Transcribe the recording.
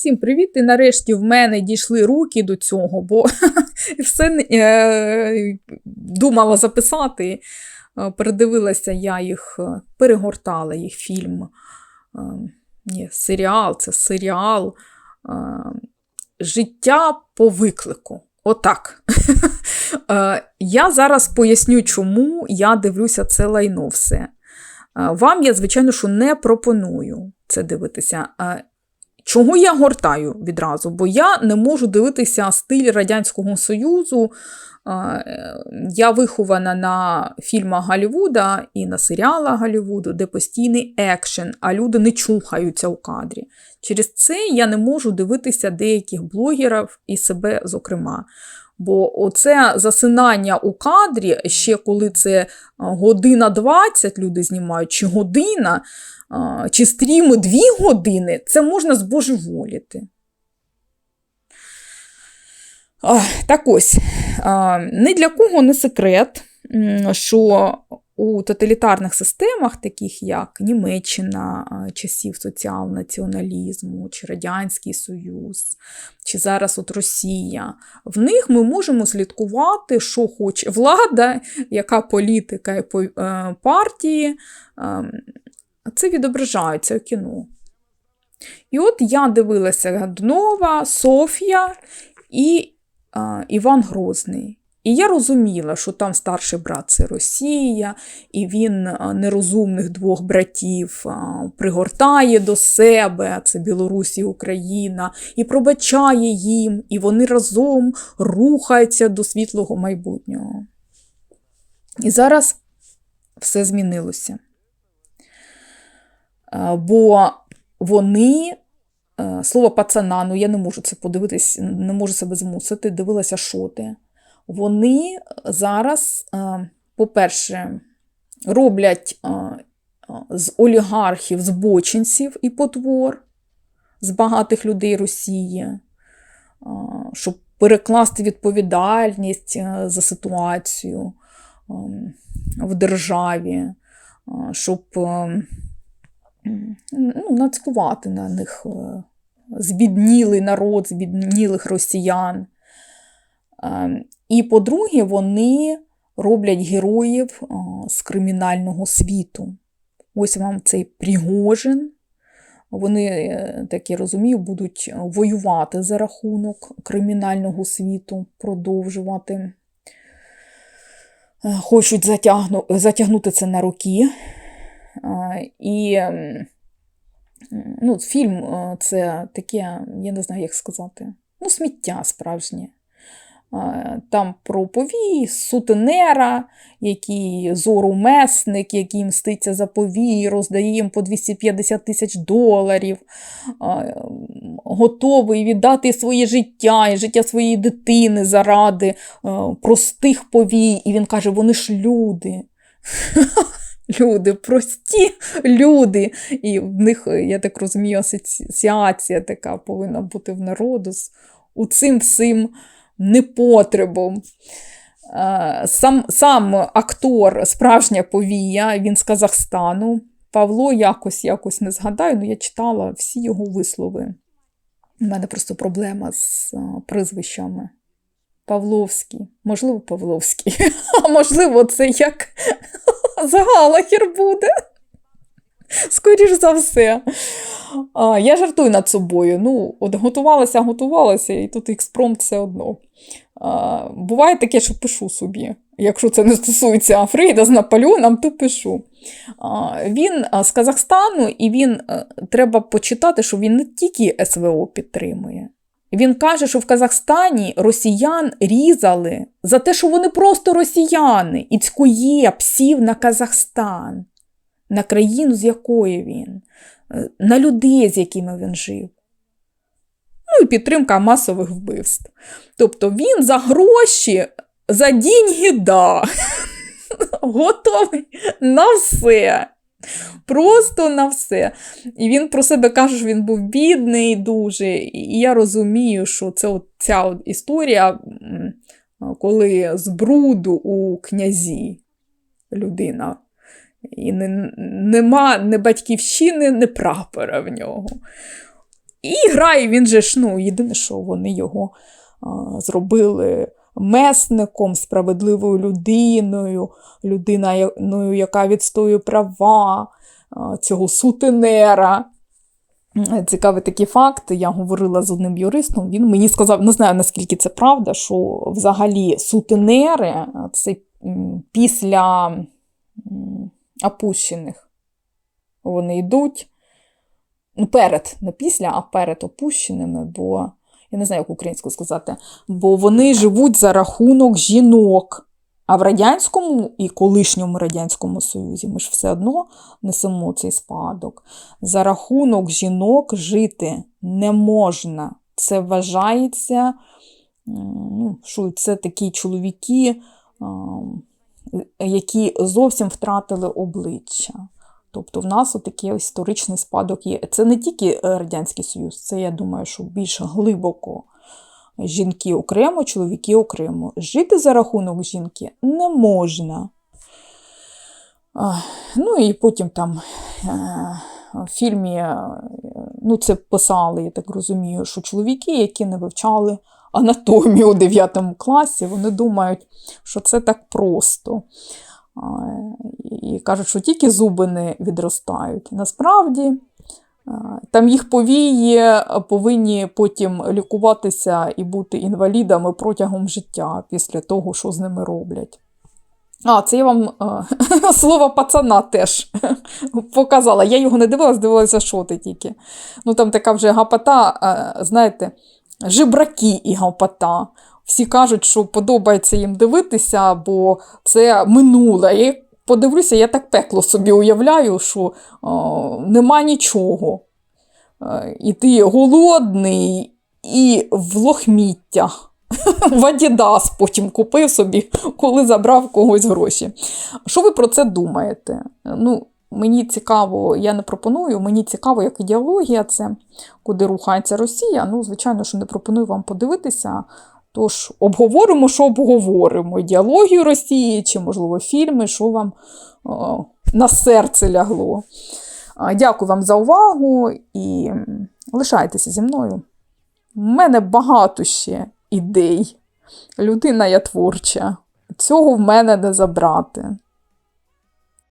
Всім привіт! І нарешті в мене дійшли руки до цього, бо все е, думала записати. Е, передивилася я їх, е, перегортала їх фільм. Е, ні, серіал, це серіал е, Життя по виклику. Отак. Я зараз поясню, чому я дивлюся це лайно все. Вам я, звичайно, що не пропоную це дивитися. Чого я гортаю відразу? Бо я не можу дивитися стиль Радянського Союзу. Е, Я вихована на фільмах Голлівуда і на серіалах Голлівуду, де постійний екшен, а люди не чухаються у кадрі. Через це я не можу дивитися деяких блогерів і себе, зокрема. Бо оце засинання у кадрі, ще коли це година 20 люди знімають, чи година, чи стріми 2 години, це можна збожеволіти. Так ось, не для кого не секрет, що у тоталітарних системах, таких як Німеччина часів соціал-націоналізму, чи Радянський Союз, чи зараз от Росія, в них ми можемо слідкувати, що хоче влада, яка політика і е, партії. Це відображається у кіно. І от я дивилася Гаднова, Софія і а, Іван Грозний. І я розуміла, що там старший брат це Росія, і він нерозумних двох братів пригортає до себе, це Білорусь і Україна, і пробачає їм, і вони разом рухаються до світлого майбутнього. І зараз все змінилося. Бо вони слово пацана, ну я не можу це подивитись, не можу себе змусити, дивилася шоти. Вони зараз, по-перше, роблять з олігархів, збочинців і потвор, з багатих людей Росії, щоб перекласти відповідальність за ситуацію в державі, щоб ну, нацькувати на них збіднілий народ, збіднілих росіян. І, по-друге, вони роблять героїв з кримінального світу. Ось вам цей Пригожин. Вони, е, так я розумію, будуть воювати за рахунок кримінального світу, продовжувати. Е, хочуть затягну, затягнути це на роки. І ну, фільм е, це таке, я не знаю, як сказати, ну, сміття справжнє. Там про сутенера, який зору месник, який мститься за повій, роздає їм по 250 тисяч доларів, готовий віддати своє життя і життя своєї дитини заради простих повій. І він каже: вони ж люди. Люди, прості люди. І в них, я так розумію, асоціація така повинна бути в народу з у цим всім непотребом. Сам сам актор, справжня повія, він з Казахстану. Павло якось якось не згадаю, але я читала всі його вислови. У мене просто проблема з прізвищами. Павловський, можливо, Павловський, а можливо, це як Загалахір буде. Скоріш за все. А, Я жартую над собою. Ну, от Готувалася, готувалася, і тут експромт все одно. А, Буває таке, що пишу собі. Якщо це не стосується Фрейда з Наполеоном, то пишу. Він з Казахстану, і він е, треба почитати, що він не тільки СВО підтримує. Він каже, що в Казахстані росіян різали за те, що вони просто росіяни, і цькує псів на Казахстан, на країну, з якої він, на людей, з якими він жив. Ну і підтримка масових вбивств. Тобто він за гроші, за деньги, да, готовий на все. Просто на все. І він про себе каже, що він був бідний дуже. І я розумію, що це от ця от історія, коли з бруду у князі людина. І не, нема ні батьківщини, ні прапора в нього. І грає він же ж, ну, єдине, що вони його а, зробили месником, справедливою людиною, людиною, яка відстоює права а, цього сутенера. Цікавий такий факт. Я говорила з одним юристом. Він мені сказав, не знаю наскільки це правда, що взагалі сутенери це після опущених вони йдуть. Ну, перед, не після, а перед опущеними, бо я не знаю, як українською сказати, бо вони живуть за рахунок жінок. А в Радянському і колишньому Радянському Союзі ми ж все одно несемо цей спадок. За рахунок жінок жити не можна. Це вважається, ну, що це такі чоловіки, які зовсім втратили обличчя. Тобто в нас отакий історичний спадок є. Це не тільки Радянський Союз, це, я думаю, що більш глибоко жінки окремо, чоловіки окремо. Жити за рахунок жінки не можна. Ну і потім там е, в фільмі ну це писали, я так розумію, що чоловіки, які не вивчали анатомію у 9 класі, вони думають, що це так просто. І кажуть, що тільки зуби не відростають. Насправді, там їх повії повинні потім лікуватися і бути інвалідами протягом життя після того, що з ними роблять. А, це я вам слово пацана теж показала. Я його не дивилась, дивилася, що ти тільки. Ну Там така вже гапота, знаєте, жебраки і гапота. Всі кажуть, що подобається їм дивитися, бо це минуле. Я подивлюся, я так пекло собі уявляю, що о, нема нічого. І ти голодний і в лохміттях. В Адідас потім купив собі, коли забрав когось гроші. Що ви про це думаєте? Ну, Мені цікаво, я не пропоную, мені цікаво, як ідеологія це, куди рухається Росія. Ну, звичайно, що не пропоную вам подивитися. Тож, обговоримо, що обговоримо. Ідеологію Росії чи, можливо, фільми, що вам о, на серце лягло. Дякую вам за увагу і лишайтеся зі мною. У мене багато ще ідей. Людина я творча. Цього в мене не забрати.